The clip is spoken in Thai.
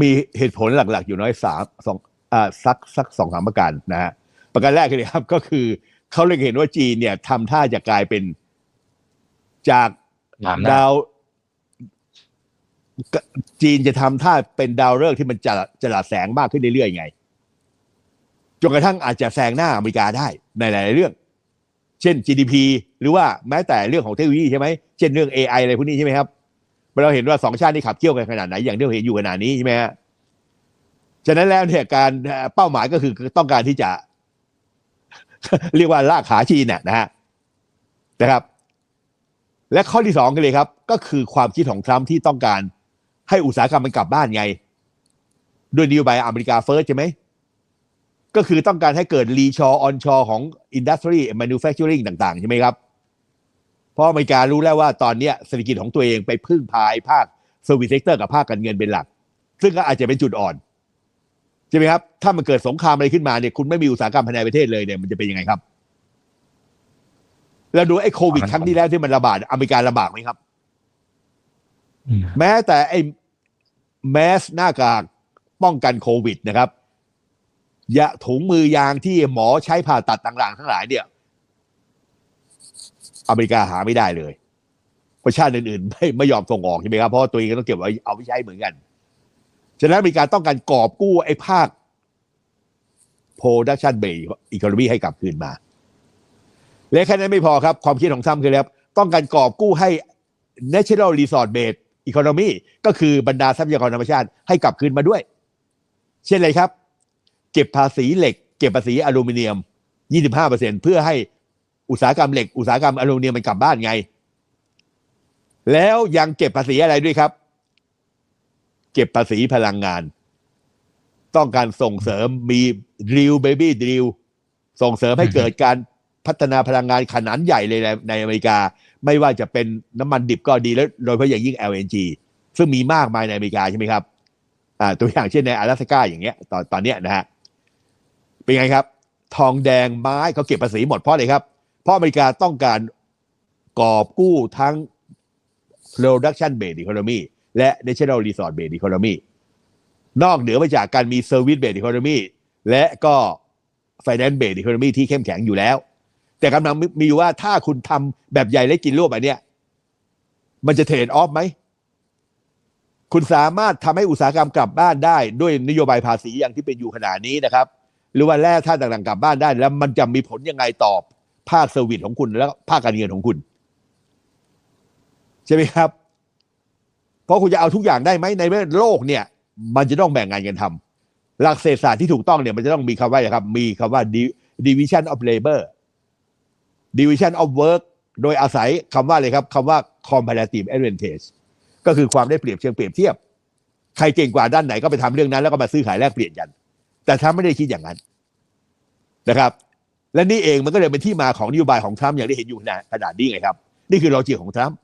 มีเหตุผลหลัก ๆ อยู่น้อยสามสองอ่าสักสักสองสามประการนะฮะประการแรกเลยครับ ก็คือเขาเลยเห็นว่าจีนเนี่ยทำท่าจะกลายเป็นจากถามนะดาวกจีนจะทำท่าเป็นดาวฤกษ์ที่มันจะจะละแสงมากขึ้นเรื่อยๆไงจนกระทั่งอาจจะแซงหน้าอเมริกาได้ในหลายๆเรื่อง เช่น GDP หรือว่าแม้แต่เรื่องของเทคโนโลยีใช่ไหมเช่นเรื่อง AI อะไรพวกนี้ใช่ไหมครับ เราเห็นว่าสองชาตินี้ขับเคี่ยวกันขนาดไหนอย่างที่เราเห็นอยู่ขนาดนี้ใช่ไหมฮะฉะนั้นแล้วเนี่ยการเป้าหมายก็คือต้องการที่จะ เรียกว่าลากขาจีนน่ะนะฮะนะครับ และข้อที่สองกันเลยครับ ก็คือความคิดของทรัมป์ที่ต้องการให้อุตสาหกรรมมันกลับบ้านไง ด้วยนโยบายอเมริกาเฟิร์สใช่ไหมก็คือต้องการให้เกิดรีชอออนชอของอินดัสทรีแมนูแฟคเจอริงต่าง ๆ ใช่ไหมครับ ราะอเมริการู้แล้วว่าตอนเนี้ยเศรษฐกิจของตัวเองไปพึ่งพายภาคเซอร์วิสเซกเตอร์กับภาคการเงินเป็นหลัก ซึ่งก็อาจจะเป็นจุดอ่อนใช่ไหมครับ ถ้ามันเกิดสงครามอะไรขึ้นมาเนี่ยคุณไม่มีอุตสาหกรรมภายในประเทศเลยเนี่ยมันจะเป็นยังไงครับ แล้วดูไอ้โควิดครั้งที่แล้วที่มันระบาดอเมริการะบาดไหมครับอืมแม้แต่ไอ้แมสหน้ากากป้องกันโควิดนะครับยาถุงมือยางที่หมอใช้ผ่าตัดต่างๆ ทั้งหลายเนี่ย อเมริกาหาไม่ได้เลยประชาติอื่นๆไม่ไม่ยอมส่งออกใช่ไหมครับเพราะตัวเองก็ต้องเก็บไว้เอาไปใช้เหมือนกัน ฉะนั้นอเมริกาต้องการกอบกู้ไอ้ภาค production base economy ให้กลับคืนมา และแค่นั้นไม่พอครับ ความคิดของซัมคือแล้วต้องการกอบกู้ให้ natural resort base economy ก็คือบรรดาทรัพยากรธรรมชาติให้กลับคืนมาด้วย เช่นไรครับ เก็บภาษีเหล็ก เก็บภาษีอลูมิเนียม 25%เพื่อให้ อุตสาหกรรมเหล็ก อุตสาหกรรมอลูมิเนียมมันกลับบ้านไง แล้วยังเก็บภาษีอะไรด้วยครับ เก็บภาษีพลังงาน ต้องการส่งเสริมมีดิวเบบี้ดิวส่งเสริมให้เกิดการพัฒนาพลังงานขนาดใหญ่เลยในในอเมริกา ไม่ว่าจะเป็นน้ำมันดิบก็ดีแล้วโดยเฉพาะอย่างยิ่ง LNG ซึ่งมีมากมายในอเมริกาใช่ไหมครับ อ่า ตัวอย่างเช่นใน阿拉斯ก้าอย่างเงี้ย ตอนตอนเนี้ยนะฮะ เป็นไงครับ ทองแดงไม้เขาเก็บภาษีหมดเพราะอะไรครับ เพราะอเมริกาต้องการกอบกู้ทั้ง production based economy และ national resort based economy นอกเหนือไปจากการมี service based economy และก็ finance based economy ที่เข้มแข็งอยู่แล้ว แต่กำลังมีอยู่ว่าถ้าคุณทำแบบใหญ่และกินรวบแบบเนี้ยมันจะเทรดออฟไหม คุณสามารถทำให้อุตสาหกรรมกลับบ้านได้ด้วยนโยบายภาษีอย่างที่เป็นอยู่ขนาดนี้นะครับ หรือว่าแร่ธาตุต่างๆกลับบ้านได้ แล้วมันจะมีผลยังไงต่อ ภาคเซอร์วิสของคุณ แล้วภาคการเงินของคุณ ใช่ไหมครับเพราะคุณจะเอาทุกอย่างได้ไหมในโลกเนี่ย มันจะต้องแบ่งงานกันทำหลักเศรษฐศาสตร์ที่ถูกต้องเนี่ยมันจะต้องมีคำว่าครับ มีคำว่า division of labor division of work โดยอาศัยคำว่าอะไรครับคำว่า comparative advantage ก็คือความได้เปรียบเชิงเปรียบเทียบ ใครเก่งกว่าด้านไหนก็ไปทำเรื่องนั้น แล้วก็มาซื้อขายแลกเปลี่ยนกัน แต่ทรัมป์ไม่ได้คิดอย่างนั้นนะครับ และนี่เองมันก็เลยเป็นที่มาของนโยบายของทรัมป์อย่างที่เห็นอยู่ขนาษนี้ไงครับ นี่คือโลจิกของทรัมป์